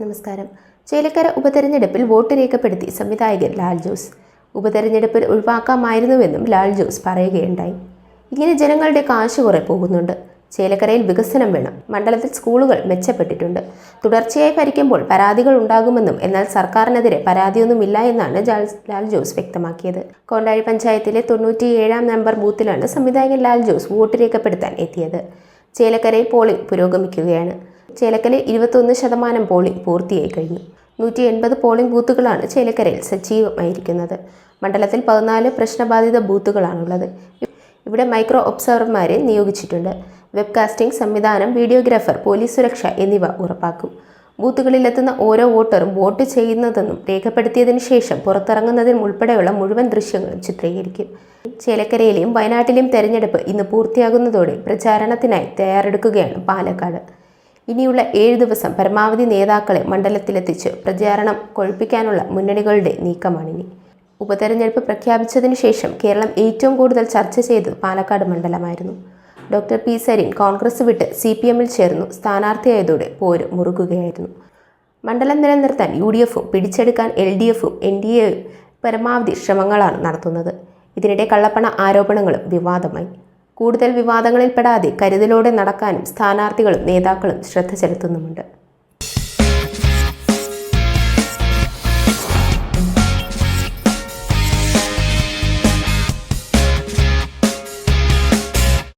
നമസ്കാരം. ചേലക്കര ഉപതെരഞ്ഞെടുപ്പിൽ വോട്ട് രേഖപ്പെടുത്തി സംവിധായകൻ ലാൽ ജോസ്. ഉപതെരഞ്ഞെടുപ്പിൽ ഒഴിവാക്കാമായിരുന്നുവെന്നും ലാൽ ജോസ് പറയുകയുണ്ടായി. ഇങ്ങനെ ജനങ്ങളുടെ കാശ് കുറെ പോകുന്നുണ്ട്. ചേലക്കരയിൽ വികസനം വേണം. മണ്ഡലത്തിൽ സ്കൂളുകൾ മെച്ചപ്പെട്ടിട്ടുണ്ട്. തുടർച്ചയായി ഭരിക്കുമ്പോൾ പരാതികൾ ഉണ്ടാകുമെന്നും എന്നാൽ സർക്കാരിനെതിരെ പരാതിയൊന്നുമില്ല എന്നാണ് ലാൽ ജോസ് വ്യക്തമാക്കിയത്. കോണ്ടാഴി പഞ്ചായത്തിലെ തൊണ്ണൂറ്റിയേഴാം നമ്പർ ബൂത്തിലാണ് സംവിധായകൻ ലാൽ ജോസ് വോട്ട് രേഖപ്പെടുത്താൻ എത്തിയത്. ചേലക്കരയിൽ പോളിംഗ് പുരോഗമിക്കുകയാണ്. ചേലക്കരയിൽ ഇരുപത്തൊന്ന് ശതമാനം പോളിംഗ് പൂർത്തിയായി കഴിഞ്ഞു. നൂറ്റി എൺപത് പോളിംഗ് ബൂത്തുകളാണ് ചേലക്കരയിൽ സജീവമായിരിക്കുന്നത്. മണ്ഡലത്തിൽ പതിനാല് പ്രശ്നബാധിത ബൂത്തുകളാണുള്ളത്. ഇവിടെ മൈക്രോ ഒബ്സർവർമാരെ നിയോഗിച്ചിട്ടുണ്ട്. വെബ്കാസ്റ്റിംഗ് സംവിധാനം വീഡിയോഗ്രാഫർ പോലീസ് സുരക്ഷ എന്നിവ ഉറപ്പാക്കും. ബൂത്തുകളിലെത്തുന്ന ഓരോ വോട്ടറും വോട്ട് ചെയ്യുന്നതെന്നും രേഖപ്പെടുത്തിയതിനു ശേഷം പുറത്തിറങ്ങുന്നതിനും ഉൾപ്പെടെയുള്ള മുഴുവൻ ദൃശ്യങ്ങളും ചിത്രീകരിക്കും. ചേലക്കരയിലെയും വയനാട്ടിലെയും തെരഞ്ഞെടുപ്പ് ഇന്ന് പൂർത്തിയാകുന്നതോടെ പ്രചാരണത്തിനായി തയ്യാറെടുക്കുകയാണ് പാലക്കാട്. ഇനിയുള്ള ഏഴ് ദിവസം പരമാവധി നേതാക്കളെ മണ്ഡലത്തിലെത്തിച്ച് പ്രചാരണം കൊഴുപ്പിക്കാനുള്ള മുന്നണികളുടെ നീക്കമാണിനി. ഉപതെരഞ്ഞെടുപ്പ് പ്രഖ്യാപിച്ചതിനു ശേഷം കേരളം ഏറ്റവും കൂടുതൽ ചർച്ച ചെയ്തത് പാലക്കാട് മണ്ഡലമായിരുന്നു. Doctor P. സരീൻ കോൺഗ്രസ് വിട്ട് സി. പി. എമ്മിൽ ചേർന്നു സ്ഥാനാർത്ഥിയായതോടെ പോര് മുറുകുകയായിരുന്നു. മണ്ഡലം നിലനിർത്താൻ യു ഡി എഫും പിടിച്ചെടുക്കാൻ എൽ ഡി എഫും എൻ ഡി എയും പരമാവധി ശ്രമങ്ങളാണ് നടത്തുന്നത്. ഇതിനിടെ കള്ളപ്പണ ആരോപണങ്ങളും വിവാദമായി. കൂടുതൽ വിവാദങ്ങളിൽപ്പെടാതെ കരുതലോടെ നടക്കാനും സ്ഥാനാർത്ഥികളും നേതാക്കളും ശ്രദ്ധ ചെലുത്തുന്നുമുണ്ട്